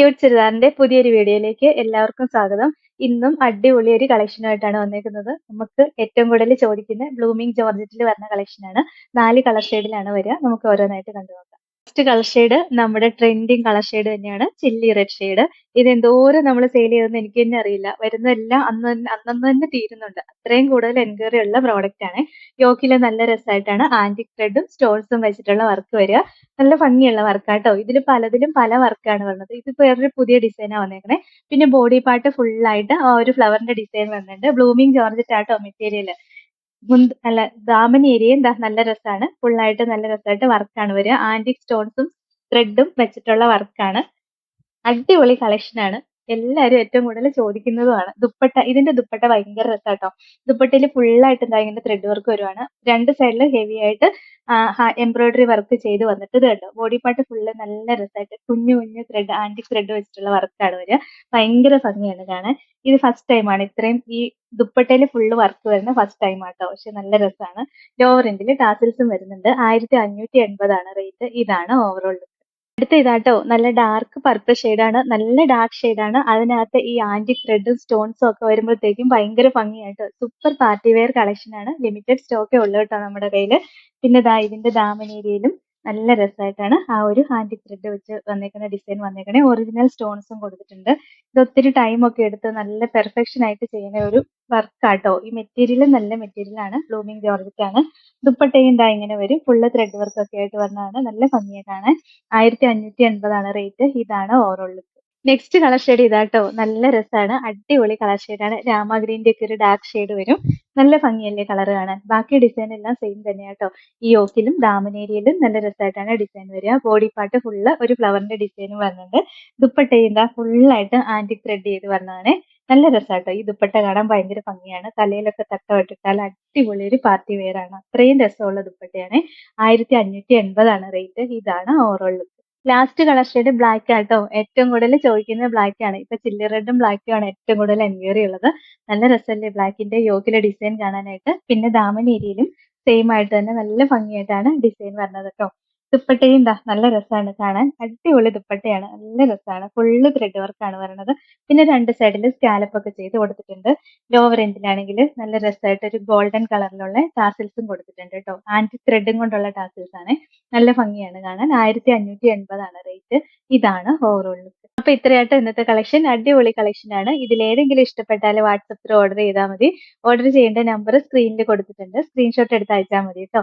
Cute ചുരിദാറിന്റെ പുതിയൊരു വീഡിയോയിലേക്ക് എല്ലാവർക്കും സ്വാഗതം. ഇന്നും അടിപൊളി ഒരു കളക്ഷനുമായിട്ടാണ് വന്നേക്കുന്നത്. നമുക്ക് ഏറ്റവും കൂടുതൽ ചോദിക്കുന്ന ബ്ലൂമിംഗ് ജോർജറ്റിൽ വരുന്ന കളക്ഷനാണ് നാല് കളർ ഷെയ്ഡിലാണ് വരിക. നമുക്ക് ഓരോന്നായിട്ട് കണ്ടു നോക്കാം ഫസ്റ്റ് കളർ ഷെയ്ഡ് നമ്മുടെ ട്രെൻഡിങ് കളർ ഷെയ്ഡ് തന്നെയാണ്. ചില്ലി റെഡ് ഷെയ്ഡ് ഇത് എന്തോരം നമ്മൾ സെയിൽ ചെയ്തെന്ന് എനിക്ക് തന്നെ അറിയില്ല. വരുന്നതെല്ലാം അന്ന് അന്നന്ന് തന്നെ തീരുന്നുണ്ട്. അത്രയും കൂടുതൽ എൻക്വയറി ഉള്ള പ്രോഡക്റ്റ് ആണ്. യോക്കിലെ നല്ല രസമായിട്ടാണ് ആന്റിക് ത്രെഡും സ്റ്റോൺസും വെച്ചിട്ടുള്ള വർക്ക് വരിക. നല്ല ഭംഗിയുള്ള വർക്കാട്ടോ ഇതിൽ പലതിലും പല വർക്കാണ് വന്നത് ഇതിപ്പോ വേറൊരു പുതിയ ഡിസൈനാണ് വന്നേക്കണേ. പിന്നെ ബോഡി പാർട്ട് ഫുൾ ആയിട്ട് ആ ഒരു ഫ്ലവറിന്റെ ഡിസൈൻ വന്നിട്ടുണ്ട്. ബ്ലൂമിംഗ് ജോർജറ്റ് ആട്ടോ മെറ്റീരിയൽ മുന്ത് അല്ല ദാമൻ ഏരിയ എന്താ നല്ല രസമാണ് ഫുള്ളായിട്ട് നല്ല രസമായിട്ട് വർക്കാണ് വരിക. ആന്റിക് സ്റ്റോൺസും ത്രെഡും വെച്ചിട്ടുള്ള വർക്കാണ് അടിപൊളി കളക്ഷനാണ് എല്ലാവരും ഏറ്റവും കൂടുതൽ ചോദിക്കുന്നതുമാണ്. ദുപ്പട്ട ഇതിന്റെ ദുപ്പട്ട ഭയങ്കര രസാട്ടോ. ദുപ്പട്ടയിൽ ഫുള്ളായിട്ട് എന്താ ഇങ്ങനെ ത്രെഡ് വർക്ക് വരുവാണ്. രണ്ട് സൈഡിൽ ഹെവി ആയിട്ട് എംബ്രോയിഡറി വർക്ക് ചെയ്ത് വന്നിട്ട് ഇത് ബോഡി പാർട്ട് ഫുള്ള് നല്ല രസമായിട്ട് കുഞ്ഞു കുഞ്ഞു ത്രെഡ് ആന്റിക് ത്രെഡ് വെച്ചിട്ടുള്ള വർക്കാണ് വരിക ഭയങ്കര ഭംഗിയാണ് കാണാൻ. ഇത് ഫസ്റ്റ് ടൈമാണ് ഇത്രയും ഈ ദുപ്പട്ടയിൽ ഫുള്ള് വർക്ക് വരുന്ന ഫസ്റ്റ് ടൈം ആട്ടോ. പക്ഷെ നല്ല രസമാണ് ലോവർ എൻഡിൽ ടാസിൽസും വരുന്നുണ്ട്. ആയിരത്തി അഞ്ഞൂറ്റി എൺപതാണ് റേറ്റ് ഇതാണ് ഓവറോൾ അടുത്ത ഇതാട്ടോ നല്ല ഡാർക്ക് പർപ്പിൾ ഷെയ്ഡാണ് നല്ല ഡാർക്ക് ഷെയ്ഡാണ് അതിനകത്ത് ഈ ആന്റി ത്രെഡും സ്റ്റോൺസും ഒക്കെ വരുമ്പോഴത്തേക്കും ഭയങ്കര ഭംഗിയായിട്ട് സൂപ്പർ പാർട്ടി വെയർ കളക്ഷൻ ആണ്. ലിമിറ്റഡ് സ്റ്റോക്കേ ഉള്ളൂ കേട്ടോ നമ്മുടെ കയ്യിൽ പിന്നെ ദാ ഇതിന്റെ ദാമൻ ഏരിയയിലും നല്ല രസമായിട്ടാണ് ആ ഒരു ഹാൻഡി ത്രെഡ് വെച്ച് വന്നേക്കുന്ന ഡിസൈൻ വന്നേക്കണേ. ഒറിജിനൽ സ്റ്റോൺസും കൊടുത്തിട്ടുണ്ട്. ഇത് ഒത്തിരി ടൈം ഒക്കെ എടുത്ത് നല്ല പെർഫെക്ഷൻ ആയിട്ട് ചെയ്യുന്ന ഒരു വർക്കാട്ടോ ഈ മെറ്റീരിയൽ നല്ല മെറ്റീരിയൽ ആണ്. ബ്ലൂമിംഗ് ആണ്. ദുപ്പട്ടയും ഇതാ ഇങ്ങനെ വരും. ഫുള്ള് ത്രെഡ് വർക്ക് ഒക്കെ ആയിട്ട് വന്നതാണ്. നല്ല ഭംഗിയായിട്ടാണ് ആയിരത്തി അഞ്ഞൂറ്റി എൺപതാണ് റേറ്റ് ഇതാണ് overall look next colour shade ഇതാട്ടോ. നല്ല രസമാണ് അടിപൊളി കളർ ഷെയ്ഡാണ് രാമ ഗ്രീന്റെ ഒക്കെ ഒരു ഡാർക്ക് ഷെയ്ഡ് വരും. നല്ല ഭംഗിയല്ലേ കളർ കാണാൻ? ബാക്കി ഡിസൈൻ എല്ലാം സെയിം തന്നെയാട്ടോ. ഈ ഓക്കിലും ദാമനേരിയിലും നല്ല രസമായിട്ടാണ് ഡിസൈൻ വരിക. ബോഡി പാർട്ട് ഫുള്ള് ഒരു ഫ്ലവറിന്റെ ഡിസൈനും വരുന്നുണ്ട് ദുപ്പട്ട എന്താ? ഫുള്ളായിട്ട് ആന്റിക് ത്രെഡ് ചെയ്ത് വന്നതാണ്. നല്ല രസമാട്ടോ ഈ ദുപ്പട്ട കാണാൻ ഭയങ്കര ഭംഗിയാണ്. തലയിലൊക്കെ തട്ട ഇട്ടിട്ടാൽ അടിപൊളി ഒരു പാർട്ടി വെയർ ആണ്. അത്രയും രസമുള്ള ദുപ്പട്ടയാണ്. ആയിരത്തി അഞ്ഞൂറ്റി എൺപതാണ് റേറ്റ് ഇതാണ് overall look last colour shade black ആട്ടോ. ഏറ്റവും കൂടുതൽ ചോദിക്കുന്നത് ബ്ലാക്ക് ആണ്. ഇപ്പൊ ചില്ലി റെഡും ബ്ലാക്കും ആണ് ഏറ്റവും കൂടുതൽ എൻക്വയറി ഉള്ളത്. നല്ല രസമല്ലേ ബ്ലാക്കിന്റെ യോഗിലെ ഡിസൈൻ കാണാനായിട്ട്. പിന്നെ ദാമൻ ഏരിയയിലും സെയിം ആയിട്ട് തന്നെ നല്ല ഭംഗിയായിട്ടാണ് ഡിസൈൻ വരുന്നത് കേട്ടോ ദുപ്പട്ടയും എന്താ നല്ല രസമാണ് കാണാൻ. അടിപൊളി ദുപ്പട്ടയാണ്. നല്ല രസമാണ് ഫുള്ള് ത്രെഡ് വർക്കാണ് വരണത്. പിന്നെ രണ്ട് സൈഡിൽ സ്കാലപ്പ് ഒക്കെ ചെയ്ത് കൊടുത്തിട്ടുണ്ട്. ലോവർ എൻഡിലാണെങ്കിൽ നല്ല രസമായിട്ട് ഒരു ഗോൾഡൻ കളറിലുള്ള ടാസിൽസും കൊടുത്തിട്ടുണ്ട് കേട്ടോ ആന്റി ത്രെഡും കൊണ്ടുള്ള ടാസിൽസ് ആണ്. നല്ല ഭംഗിയാണ് കാണാൻ. ആയിരത്തി അഞ്ഞൂറ്റി എൺപതാണ് റേറ്റ് ഇതാണ് ഓവറോൾ ലുക്ക് അപ്പൊ ഇത്രയായിട്ട് ഇന്നത്തെ കളക്ഷൻ അടിപൊളി കളക്ഷൻ ആണ്. ഇതിലേതെങ്കിലും ഇഷ്ടപ്പെട്ടാൽ വാട്സപ്പിൽ ഓർഡർ ചെയ്താൽ മതി. ഓർഡർ ചെയ്യേണ്ട നമ്പർ സ്ക്രീനിൽ കൊടുത്തിട്ടുണ്ട്. സ്ക്രീൻഷോട്ട് എടുത്ത് അയച്ചാൽ മതി കേട്ടോ